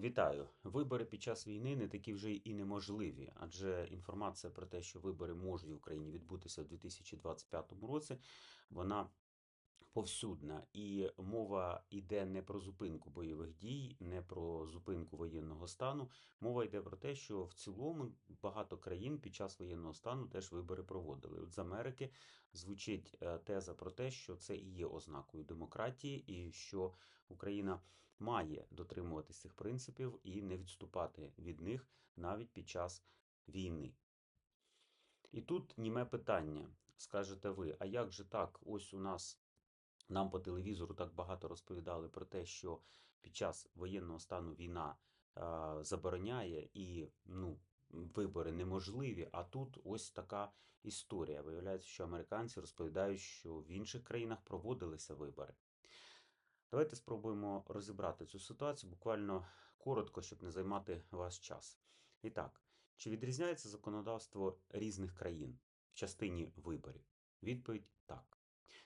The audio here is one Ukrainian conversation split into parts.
Вітаю! Вибори під час війни не такі вже і неможливі, адже інформація про те, що вибори можуть в Україні відбутися в 2025 році, вона повсюдна. І мова йде не про зупинку бойових дій, не про зупинку воєнного стану. Мова йде про те, що в цілому багато країн під час воєнного стану теж вибори проводили. От з Америки звучить е, теза про те, що це і є ознакою демократії, і що Україна має дотримуватись цих принципів і не відступати від них навіть під час війни. І тут німе питання, скажете ви, а як же так? Ось у нас нам по телевізору так багато розповідали про те, що під час воєнного стану війна забороняє і ну, вибори неможливі. А тут ось така історія. Виявляється, що американці розповідають, що в інших країнах проводилися вибори. Давайте спробуємо розібрати цю ситуацію буквально коротко, щоб не займати ваш час. І так, чи відрізняється законодавство різних країн в частині виборів? Відповідь.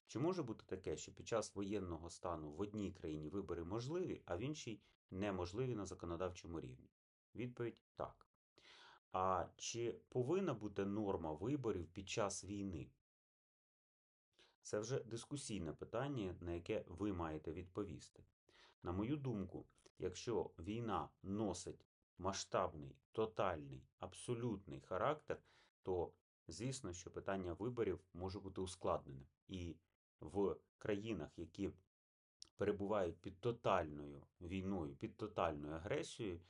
Чи може бути таке, що під час воєнного стану в одній країні вибори можливі, а в іншій неможливі на законодавчому рівні? Відповідь так. А чи повинна бути норма виборів під час війни? Це вже дискусійне питання, на яке ви маєте відповісти. На мою думку, якщо війна носить масштабний, тотальний, абсолютний характер, то звісно, що питання виборів може бути ускладненим. І в країнах, які перебувають під тотальною війною, під тотальною агресією,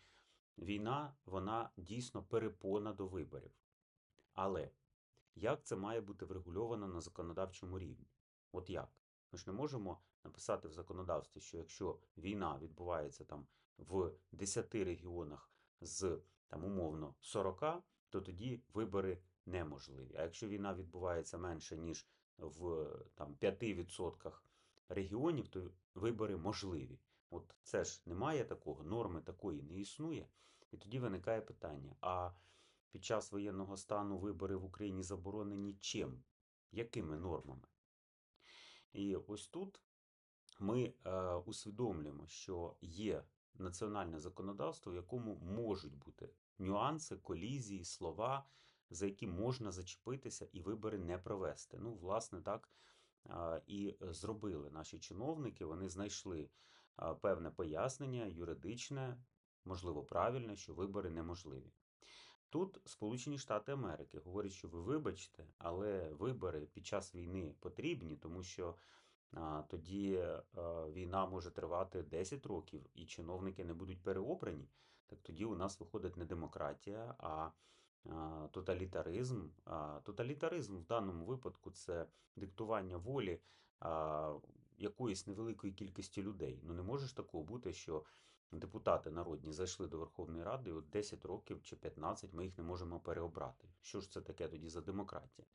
війна вона дійсно перепона до виборів. Але як це має бути врегульовано на законодавчому рівні? От як? Ми ж не можемо написати в законодавстві, що якщо війна відбувається там в 10 регіонах з там умовно 40, то тоді вибори неможливі. А якщо війна відбувається менше, ніж в там, 5% регіонів, то вибори можливі. От це ж немає такого, норми такої не існує. І тоді виникає питання: а під час воєнного стану вибори в Україні заборонені чим? Якими нормами? І ось тут ми е, усвідомлюємо, що є національне законодавство, в якому можуть бути нюанси, колізії, слова, за які можна зачепитися і вибори не провести. Ну, власне, так е, і зробили наші чиновники. Вони знайшли е, певне пояснення юридичне, можливо, правильне, що вибори неможливі. Тут Сполучені Штати Америки говорять, що ви вибачте, але вибори під час війни потрібні, тому що а, тоді а, війна може тривати 10 років, і чиновники не будуть переобрані. Так тоді у нас виходить не демократія, а тоталітаризм. Тоталітаризм в даному випадку це диктування волі якоїсь невеликої кількості людей. Ну не може ж такого бути, що депутати народні зайшли до Верховної Ради, і от 10 років чи 15 ми їх не можемо переобрати. Що ж це таке тоді за демократія?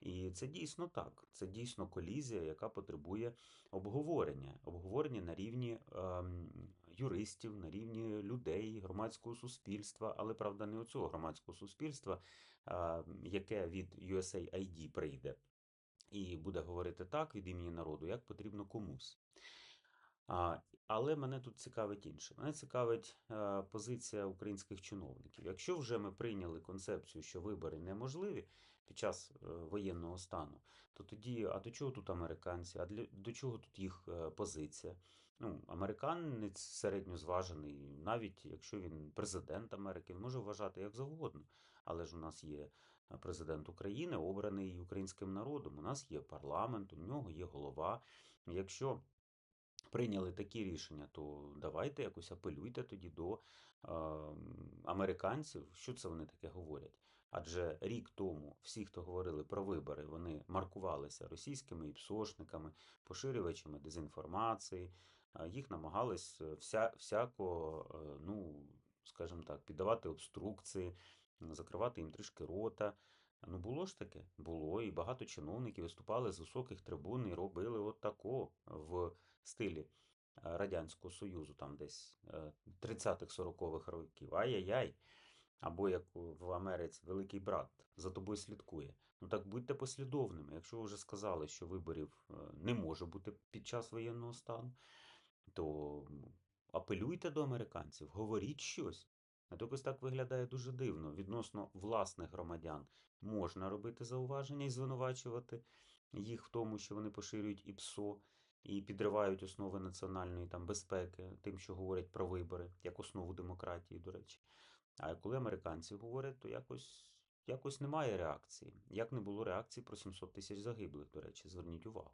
І це дійсно так. Це дійсно колізія, яка потребує обговорення. Обговорення на рівні ем, юристів, на рівні людей, громадського суспільства, але правда не оцього громадського суспільства, яке від USAID прийде. І буде говорити так від імені народу, як потрібно комусь. А, Але мене тут цікавить інше. Мене цікавить е, позиція українських чиновників. Якщо вже ми прийняли концепцію, що вибори неможливі під час е, воєнного стану, то тоді, а до чого тут американці? А для до чого тут їх е, позиція? Ну, Американець середньозважений, навіть якщо він президент Америки, він може вважати як завгодно. Але ж у нас є президент України, обраний українським народом. У нас є парламент, у нього є голова. Якщо прийняли такі рішення, то давайте якось апелюйте тоді до е, американців, що це вони таке говорять. Адже рік тому всі, хто говорили про вибори, вони маркувалися російськими іпсошниками, поширювачами дезінформації, їх намагались вся, всяко, е, ну, скажімо так, піддавати обструкції, закривати їм трішки рота. Ну, було ж таке, було, і багато чиновників виступали з високих трибун і робили от тако в стилі е, Радянського Союзу, там десь 30-х-40-х е, років. Ай-яй-яй. Або як в Америці Великий брат за тобою слідкує. Ну так будьте послідовними. Якщо ви вже сказали, що виборів е, не може бути під час воєнного стану, то апелюйте до американців, говоріть щось. А то якось так виглядає дуже дивно. Відносно власних громадян можна робити зауваження і звинувачувати їх в тому, що вони поширюють ІПСО і підривають основи національної там безпеки, тим, що говорять про вибори, як основу демократії, до речі. А коли американці говорять, то якось, якось немає реакції. Як не було реакції про 700 тисяч загиблих, до речі, зверніть увагу.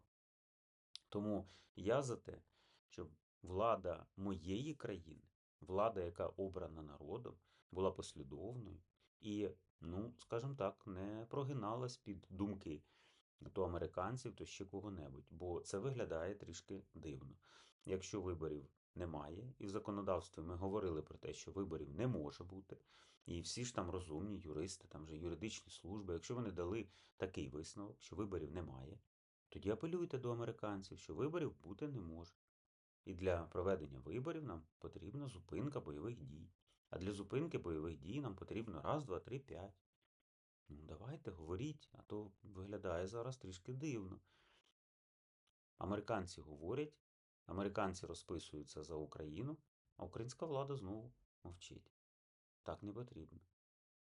Тому я за те, щоб влада моєї країни, влада, яка обрана народом, була послідовною і, ну, скажімо так, не прогиналась під думки то американців, то ще кого-небудь, бо це виглядає трішки дивно. Якщо виборів немає, і в законодавстві ми говорили про те, що виборів не може бути, і всі ж там розумні юристи, там же юридичні служби, якщо вони дали такий висновок, що виборів немає, тоді апелюйте до американців, що виборів бути не може. І для проведення виборів нам потрібна зупинка бойових дій. А для зупинки бойових дій нам потрібно раз, два, три, п'ять. Ну, давайте, говоріть, а то виглядає зараз трішки дивно. Американці говорять, американці розписуються за Україну, а українська влада знову мовчить. Так не потрібно.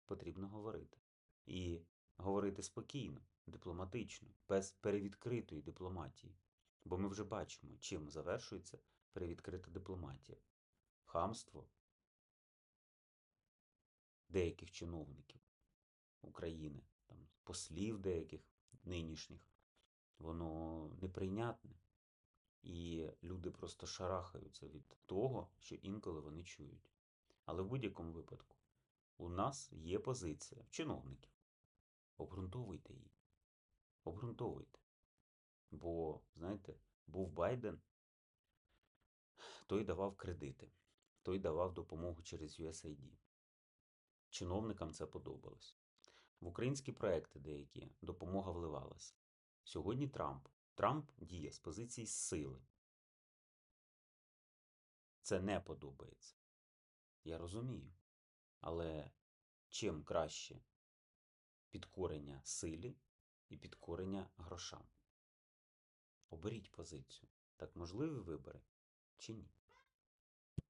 Потрібно говорити. І говорити спокійно, дипломатично, без перевідкритої дипломатії. Бо ми вже бачимо, чим завершується перевідкрита дипломатія. Хамство деяких чиновників України, там, послів деяких нинішніх, воно неприйнятне. І люди просто шарахаються від того, що інколи вони чують. Але в будь-якому випадку у нас є позиція чиновників. Обґрунтовуйте її. Обґрунтовуйте. Бо, знаєте, був Байден, той давав кредити, той давав допомогу через USAID. Чиновникам це подобалось. В українські проекти деякі допомога вливалася. Сьогодні Трамп. Трамп діє з позиції сили. Це не подобається. Я розумію. Але чим краще підкорення силі і підкорення грошам? Оберіть позицію. Так можливі вибори чи ні?